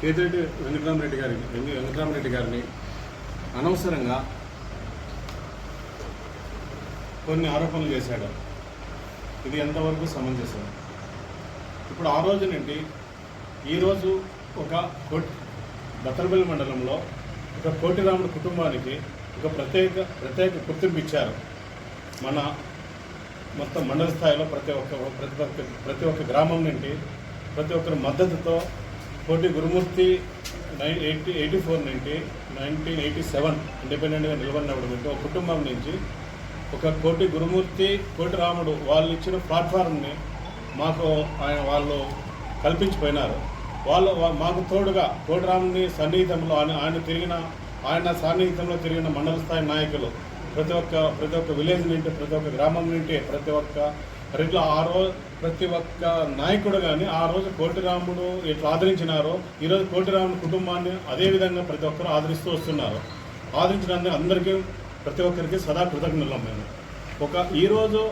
కేతిరెడ్డి వెంకటరామరెడ్డి గారిని వెంకటరామరెడ్డి గారిని అనవసరంగా కొన్ని ఆరోపణలు చేశాడు. ఇది ఎంతవరకు సమంజసం? ఇప్పుడు ఆ రోజు నుండి ఈరోజు ఒక కోటి బత్తలపల్లి మండలంలో ఒక కోటిరాముడి కుటుంబానికి ఒక ప్రత్యేక ప్రత్యేక గుర్తింపు ఇచ్చారు. మన మొత్తం మండల స్థాయిలో ప్రతి ఒక్క ప్రతి ఒక్క ప్రతి ఒక్క గ్రామం నుండి ప్రతి ఒక్కరి మద్దతుతో Koti Gurumurthy nine eighty eighty four నుండి నైన్టీన్ ఎయిటీ సెవెన్ ఇండిపెండెంట్గా నిలబడినప్పుడు నుండి ఒక కుటుంబం నుంచి ఒక కోటి గురుమూర్తి కోటి రాముడు వాళ్ళు ఇచ్చిన ప్లాట్ఫామ్ని మాకు ఆయన వాళ్ళు కల్పించిపోయినారు. వాళ్ళు మాకు తోడుగా కోటి రాముని సన్నిహితంలో ఆయన ఆయన తిరిగిన ఆయన సాన్నిహితంలో తిరిగిన మండల స్థాయి నాయకులు ప్రతి ఒక్క ప్రతి ఒక్క విలేజ్ నుండి ప్రతి ఒక్క గ్రామం నుండి ప్రతి ఒక్క రెడ్ల ఆ రోజు ప్రతి ఒక్క నాయకుడు కానీ ఆ రోజు కోటిరాముడు ఎట్లా ఆదరించినారో ఈరోజు కోటిరాముడు కుటుంబాన్ని అదే విధంగా ప్రతి ఒక్కరు ఆదరిస్తూ వస్తున్నారు. ఆదరించినందుకు అందరికీ ప్రతి ఒక్కరికి సదా కృతజ్ఞతలం మేము ఒక ఈరోజు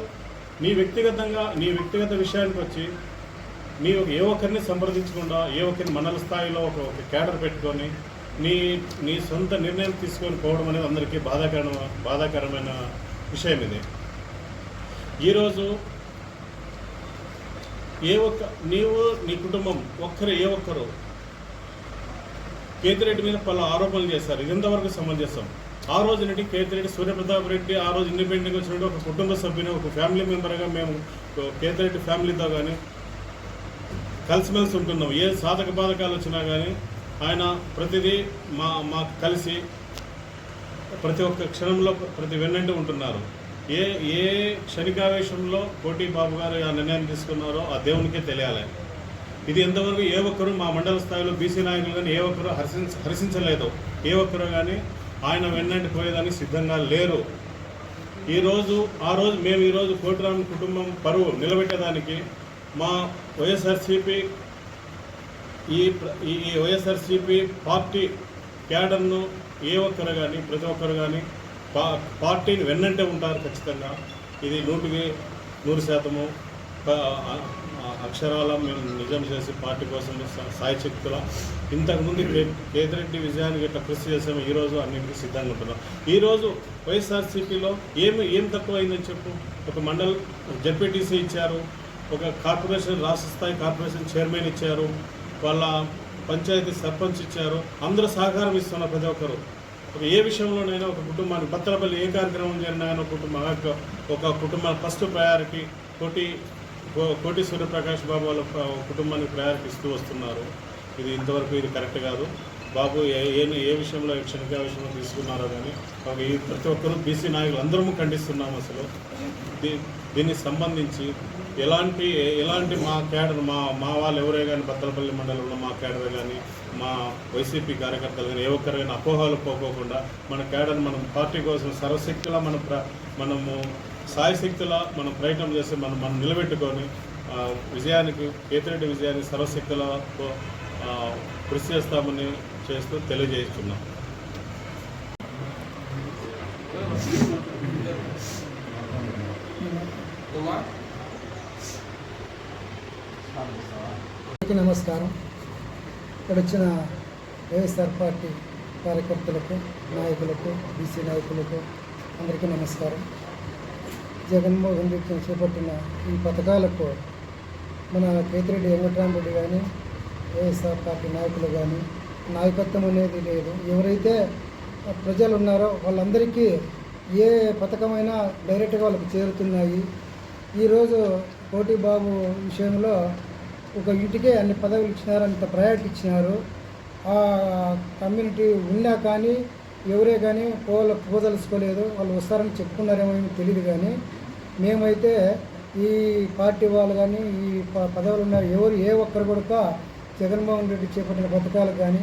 నీ వ్యక్తిగతంగా నీ వ్యక్తిగత విషయానికి వచ్చి నీ ఒక ఏ ఒక్కరిని సంప్రదించకుండా ఏ ఒక్కరిని మండల స్థాయిలో ఒక ఒక క్యాడర్ పెట్టుకొని నీ నీ సొంత నిర్ణయం తీసుకొని పోవడం అనేది అందరికీ బాధాకరణ బాధాకరమైన విషయం ఇది ఈరోజు ఏ ఒక్క నీవు నీ కుటుంబం ఒక్కరు ఏ ఒక్కరు కేతిరెడ్డి మీద పలు ఆరోపణలు చేశారు. ఇంతవరకు సమంజసం? ఆ రోజు నుండి కేతిరెడ్డి సూర్యప్రతాప్ రెడ్డి ఆ రోజు ఇండిపెండెంట్గా వచ్చినట్టు ఒక కుటుంబ సభ్యుని ఒక ఫ్యామిలీ మెంబర్గా మేము కేతిరెడ్డి ఫ్యామిలీతో కానీ కలిసిమెలిసి ఉంటున్నాం. ఏ సాధక బాధకాలు వచ్చినా కానీ ఆయన ప్రతిదీ మా మాకు కలిసి ప్రతి ఒక్క క్షణంలో ప్రతి వెన్నంటి ఉంటున్నారు. ఏ ఏ క్షణికావేశంలో కోటి బాబు గారు ఆ నిర్ణయం తీసుకున్నారో ఆ దేవునికే తెలియాలి. ఇది ఎంతవరకు ఏ ఒక్కరు మా మండల స్థాయిలో బీసీ నాయకులు కానీ ఏ ఒక్కరు హర్షించ హర్షించలేదు. ఏ ఒక్కరు కానీ ఆయన వెన్నంటి పోయేదానికి సిద్ధంగా లేరు. ఈరోజు ఆ రోజు మేము ఈరోజు కోటిరామ్ కుటుంబం పరువు నిలబెట్టేదానికి మా వైఎస్ఆర్సీపీ ఈ ఈ ఈ వైఎస్ఆర్సీపీ పార్టీ క్యాడర్ను ఏ ఒక్కరు కానీ ప్రతి ఒక్కరు కానీ పా పార్టీని వెన్నంటే ఉంటారు ఖచ్చితంగా. ఇది నూటికి నూరు శాతము. అక్షరాల మేము నిజం చేసి పార్టీ కోసం సా- సాయశక్తుల ఇంతకుముందు కేతిరెడ్డి విజయానికి ఇట్లా కృషి చేసాము. ఈరోజు అన్నింటికి సిద్ధంగా ఉంటున్నాం. ఈరోజు వైఎస్ఆర్సీపీలో ఏమి ఏం తక్కువైందని చెప్పు. ఒక మండల్ జడ్పీటీసీ ఇచ్చారు. ఒక కార్పొరేషన్ రాష్ట్ర స్థాయి కార్పొరేషన్ చైర్మన్ ఇచ్చారు. వాళ్ళ పంచాయతీ సర్పంచ్ ఇచ్చారు. అందరూ సహకారం ఇస్తున్నారు ప్రతి ఒక్కరు. ఒక ఏ విషయంలోనైనా ఒక కుటుంబానికి భద్రపల్లి ఏ కార్యక్రమం జరిగినా కానీ ఒక కుటుంబం ఒక కుటుంబం ఫస్ట్ ప్రయారిటీ కోటి కో- కోటి సూర్యప్రకాష్ బాబు వాళ్ళ కుటుంబానికి ప్రయారిటీ ఇస్తూ వస్తున్నారు. ఇది ఇంతవరకు ఇది కరెక్ట్ కాదు. బాబు ఏ ఏ ఏ విషయంలో ఏ విషయంలో తీసుకున్నారో కానీ ఈ ప్రతి ఒక్కరూ బీసీ నాయకులు అందరము ఖండిస్తున్నాం అసలు. దీ దీనికి సంబంధించి ఎలాంటి ఎలాంటి మా కేడర్ మా మా వాళ్ళు ఎవరే కానీ భద్రపల్లి మండలంలో మా కేడర్ కానీ మా వైసీపీ కార్యకర్తలు కానీ ఏ ఒక్కరైనా అపోహలు పోకోకుండా మన కేడర్ మనం పార్టీ కోసం సర్వశక్తిలా మన ప్ర మనము సాయశక్తిలా మనం ప్రయత్నం చేసి మనం మనం నిలబెట్టుకొని విజయానికి కేతిరెడ్డి విజయానికి సర్వశక్తిలా కృషి చేస్తామని చేస్తూ తెలియజేస్తున్నాం. నమస్కారం. ఇక్కడ వచ్చిన వైఎస్ఆర్ పార్టీ కార్యకర్తలకు నాయకులకు బీసీ నాయకులకు అందరికీ నమస్కారం. జగన్మోహన్ రెడ్డి చేపట్టిన ఈ పథకాలకు మన కేతిరెడ్డి వెంకటరామరెడ్డి కానీ వైఎస్ఆర్ పార్టీ నాయకులు కానీ నాయకత్వం అనేది లేదు. ఎవరైతే ప్రజలు ఉన్నారో వాళ్ళందరికీ ఏ పథకమైనా డైరెక్ట్గా వాళ్ళకి చేరుతున్నాయి. ఈరోజు కోటి బాబు విషయంలో ఒక ఇంటికే అన్ని పదవులు ఇచ్చినారు అంత ప్రయారిటీ ఇచ్చినారు. ఆ కమ్యూనిటీ ఉన్నా కానీ ఎవరే కానీ పోల పోదలుచుకోలేదు. వాళ్ళు వస్తారని చెప్పుకున్నారేమో తెలియదు కానీ మేమైతే ఈ పార్టీ వాళ్ళు కానీ ఈ పదవులు ఉన్నారు ఎవరు ఏ ఒక్కరు కూడా జగన్మోహన్ రెడ్డి చేపట్టిన పథకాలు కానీ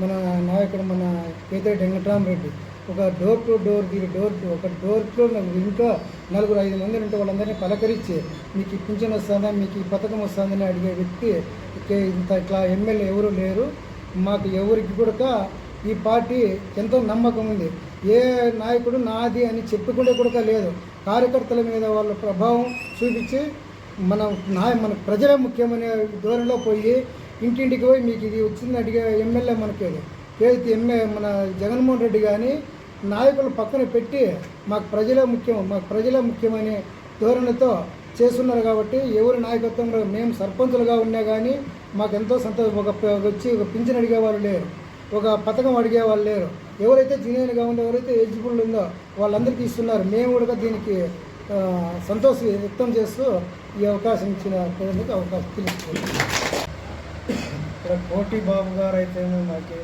మన నాయకుడు మన పేదరెడ్డి వెంకటరామరెడ్డి ఒక డోర్ టు డోర్ దీని డోర్ టు ఒక డోర్లో ఇంట్లో నలుగురు ఐదు మంది ఉంటే వాళ్ళందరినీ పలకరించి మీకు ఈ పింఛన్ వస్తుందా? మీకు ఈ పథకం వస్తుందని అడిగే వ్యక్తి ఇంత ఇట్లా ఎమ్మెల్యే ఎవరు లేరు. మాకు ఎవరికి కూడా ఈ పార్టీ ఎంతో నమ్మకం ఉంది. ఏ నాయకుడు నాది అని చెప్పుకుంటే కూడా లేదు. కార్యకర్తల మీద వాళ్ళ ప్రభావం చూపించి మన నాయ మన ప్రజలే ముఖ్యమనే ధోరణిలో పోయి ఇంటింటికి పోయి మీకు ఇది వచ్చింది అడిగే ఎమ్మెల్యే మనకి ఏదైతే ఎమ్మె మన జగన్మోహన్ రెడ్డి కానీ నాయకులు పక్కన పెట్టి మాకు ప్రజలే ముఖ్యం మాకు ప్రజలే ముఖ్యమనే ధోరణితో చేస్తున్నారు కాబట్టి ఎవరి నాయకత్వంలో మేము సర్పంచులుగా ఉన్నా కానీ మాకు ఎంతో సంతోషం. ఒక వచ్చి ఒక పింఛన్ అడిగే వాళ్ళు లేరు ఒక పథకం అడిగే వాళ్ళు లేరు. ఎవరైతే జీనియర్గా ఉందో ఎవరైతే ఎలిజిబుల్ ఉందో వాళ్ళందరికీ ఇస్తున్నారు. మేము కూడా దీనికి సంతోష సంతోషం వ్యక్తం చేస్తూ ఈ అవకాశం ఇచ్చిన అవకాశం తెలుసుకున్నాం ఇక్కడ కోటి బాబు గారు అయితే మాకు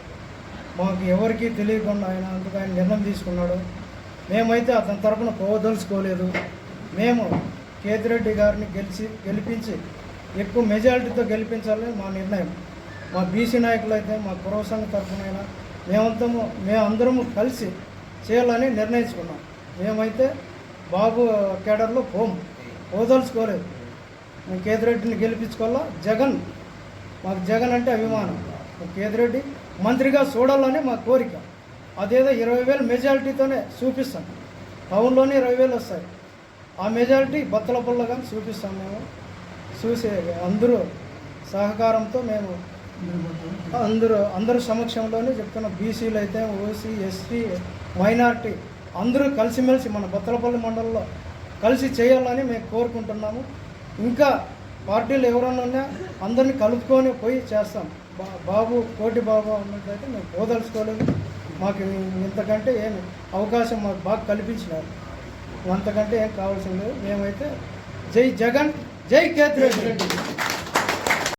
మాకు ఎవరికీ తెలియకుండా ఆయన అందుకు ఆయన నిర్ణయం తీసుకున్నాడు. మేమైతే అతని తరపున పోదలుచుకోలేదు మేము కేతిరెడ్డి గారిని గెలిచి గెలిపించి ఎక్కువ మెజారిటీతో గెలిపించాలని మా నిర్ణయం. మా బీసీ నాయకులు అయితే మా కురవ సంఘ తరపునైనా మేమంతము మేమందరము కలిసి చేయాలని నిర్ణయించుకున్నాం. మేమైతే బాబు కేడర్లో పోము. పోదలుచుకోలేదు. మేము కేతిరెడ్డిని గెలిపించుకోవాలా? జగన్ మాకు జగన్ అంటే అభిమానం. కేదిరెడ్డి మంత్రిగా చూడాలని మా కోరిక. అదేదో ఇరవై వేలు మెజారిటీతోనే చూపిస్తాం. టౌన్లోనే ఇరవై వేలు వస్తాయి. ఆ మెజారిటీ బత్తల పుల్ల కానీ చూపిస్తాం మేము. చూసే అందరూ సహకారంతో మేము అందరూ అందరూ సమక్షంలోనే చెప్తున్న బీసీలు అయితే ఓసీ ఎస్టీ మైనార్టీ అందరూ కలిసిమెలిసి మన బత్తలపల్లి మండలంలో కలిసి చేయాలని మేము కోరుకుంటున్నాము. ఇంకా పార్టీలు ఎవరన్నా ఉన్నా అందరినీ కలుపుకొని పోయి చేస్తాం. బా బాబు కోటి బాబు అన్నట్లయితే మేము పోదలుచుకోలేదు. మాకు ఇంతకంటే ఏమి అవకాశం మాకు బాగా కల్పించినారు. అంతకంటే ఏం కావాల్సింది లేదు. మేమైతే జై జగన్ జై కేతిరెడ్డి